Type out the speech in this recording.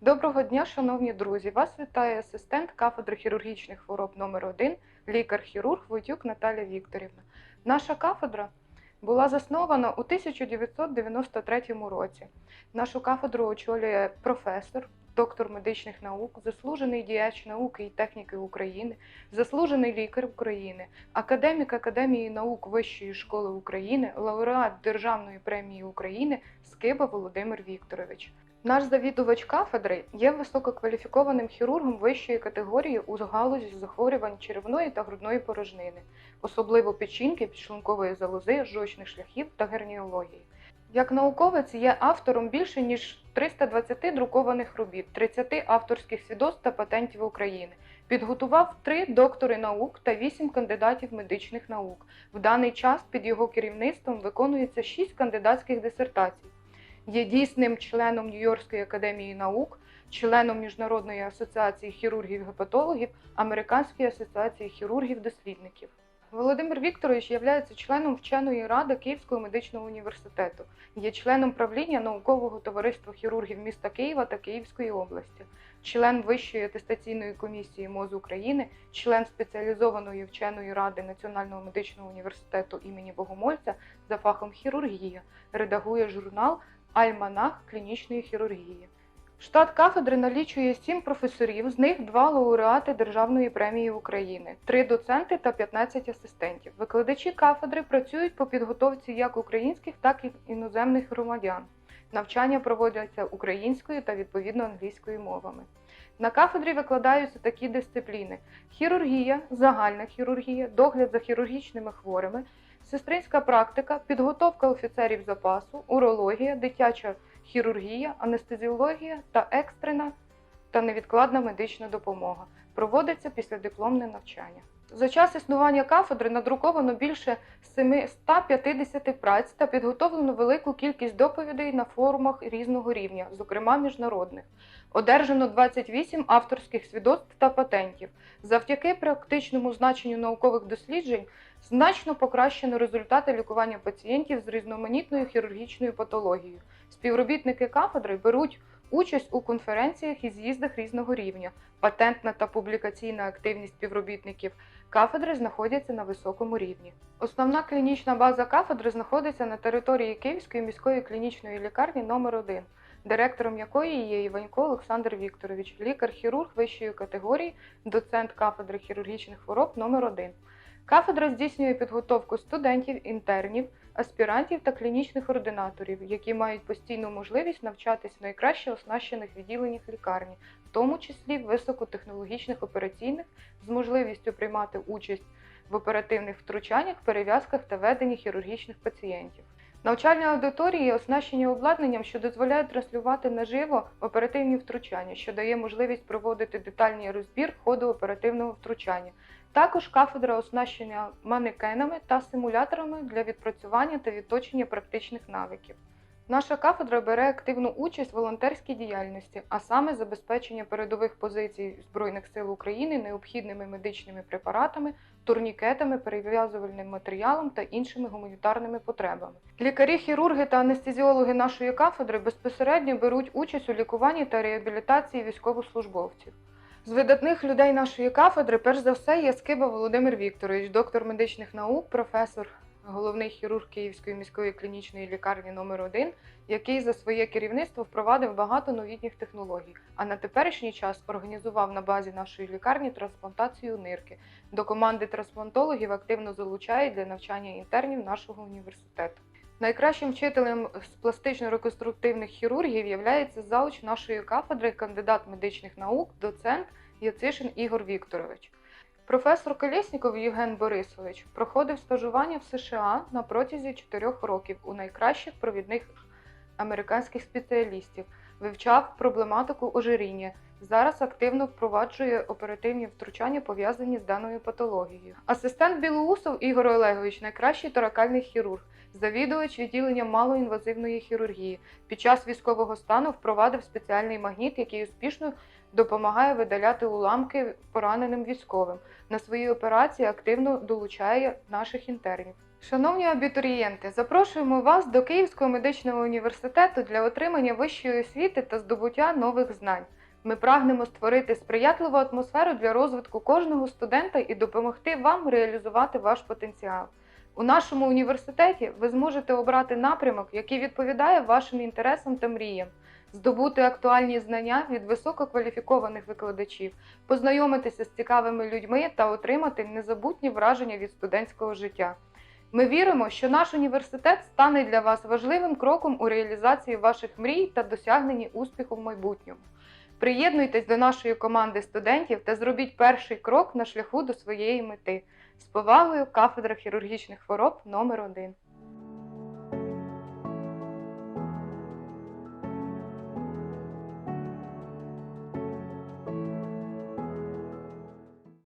Доброго дня, шановні друзі! Вас вітає асистент кафедри хірургічних хвороб номер 1 лікар-хірург Войтюк Наталя Вікторівна. Наша кафедра була заснована у 1993 році. Нашу кафедру очолює професор, доктор медичних наук, заслужений діяч науки і техніки України, заслужений лікар України, академік Академії наук Вищої школи України, лауреат Державної премії України Скиба Володимир Вікторович. Наш завідувач кафедри є висококваліфікованим хірургом вищої категорії у галузі захворювань черевної та грудної порожнини, особливо печінки, підшлункової залози, жовчних шляхів та герніології. Як науковець є автором більше ніж 320 друкованих робіт, 30 авторських свідоцтв та патентів України. Підготував три доктори наук та вісім кандидатів медичних наук. В даний час під його керівництвом виконується шість кандидатських дисертацій є дійсним членом Нью-Йоркської академії наук, членом Міжнародної асоціації хірургів-гепатологів, Американської асоціації хірургів-дослідників. Володимир Вікторович є членом вченої ради Київського медичного університету, є членом правління наукового товариства хірургів міста Києва та Київської області, член Вищої атестаційної комісії МОЗ України, член спеціалізованої вченої ради Національного медичного університету імені Богомольця за фахом хірургія, редагує журнал Альманах клінічної хірургії. Штат кафедри налічує 7 професорів, з них 2 лауреати Державної премії України, 3 доценти та 15 асистентів. Викладачі кафедри працюють по підготовці як українських, так і іноземних громадян. Навчання проводяться українською та відповідно англійською мовами. На кафедрі викладаються такі дисципліни: хірургія, загальна хірургія, догляд за хірургічними хворими, сестринська практика, підготовка офіцерів запасу, урологія, дитяча хірургія, анестезіологія та екстрена та невідкладна медична допомога. Проводиться післядипломне навчання. За час існування кафедри надруковано більше 750 праць та підготовлено велику кількість доповідей на форумах різного рівня, зокрема міжнародних. Одержано 28 авторських свідоцтв та патентів. Завдяки практичному значенню наукових досліджень значно покращено результати лікування пацієнтів з різноманітною хірургічною патологією. Співробітники кафедри беруть участь у конференціях і з'їздах різного рівня. Патентна та публікаційна активність співробітників кафедри знаходяться на високому рівні. Основна клінічна база кафедри знаходиться на території Київської міської клінічної лікарні номер 1 директором якої є Іванько Олександр Вікторович, лікар-хірург вищої категорії, доцент кафедри хірургічних хвороб номер 1 Кафедра здійснює підготовку студентів, інтернів, аспірантів та клінічних ординаторів, які мають постійну можливість навчатись в найкраще оснащених відділеннях лікарні, в тому числі високотехнологічних операційних, з можливістю приймати участь в оперативних втручаннях, перев'язках та веденні хірургічних пацієнтів. Навчальні аудиторії оснащені обладнанням, що дозволяє транслювати наживо оперативні втручання, що дає можливість проводити детальний розбір ходу оперативного втручання. Також кафедра оснащена манекенами та симуляторами для відпрацювання та відточення практичних навиків. Наша кафедра бере активну участь в волонтерській діяльності, а саме забезпечення передових позицій Збройних сил України необхідними медичними препаратами, турнікетами, перев'язувальним матеріалом та іншими гуманітарними потребами. Лікарі, хірурги та анестезіологи нашої кафедри безпосередньо беруть участь у лікуванні та реабілітації військовослужбовців. З видатних людей нашої кафедри, перш за все, є Скиба Володимир Вікторович, доктор медичних наук, професор, головний хірург Київської міської клінічної лікарні номер 1 який за своє керівництво впровадив багато новітніх технологій, а на теперішній час організував на базі нашої лікарні трансплантацію нирки. До команди трансплантологів активно залучають для навчання інтернів нашого університету. Найкращим вчителем з пластично-реконструктивних хірургів є зауч нашої кафедри, кандидат медичних наук, доцент Яцишин Ігор Вікторович. Професор Колєсніков Євген Борисович проходив стажування в США на протязі 4 років у найкращих провідних американських спеціалістів, вивчав проблематику ожиріння. Зараз активно впроваджує оперативні втручання, пов'язані з даною патологією. Асистент Білоусов Ігор Олегович найкращий торакальний хірург завідувач відділенням малоінвазивної хірургії. Під час військового стану впровадив спеціальний магніт, який успішно допомагає видаляти уламки пораненим військовим. На свої операції активно долучає наших інтернів. Шановні абітурієнти, запрошуємо вас до Київського медичного університету для отримання вищої освіти та здобуття нових знань. Ми прагнемо створити сприятливу атмосферу для розвитку кожного студента і допомогти вам реалізувати ваш потенціал. У нашому університеті ви зможете обрати напрямок, який відповідає вашим інтересам та мріям, здобути актуальні знання від висококваліфікованих викладачів, познайомитися з цікавими людьми та отримати незабутні враження від студентського життя. Ми віримо, що наш університет стане для вас важливим кроком у реалізації ваших мрій та досягненні успіху в майбутньому. Приєднуйтесь до нашої команди студентів та зробіть перший крок на шляху до своєї мети. З повагою, кафедра хірургічних хвороб номер 1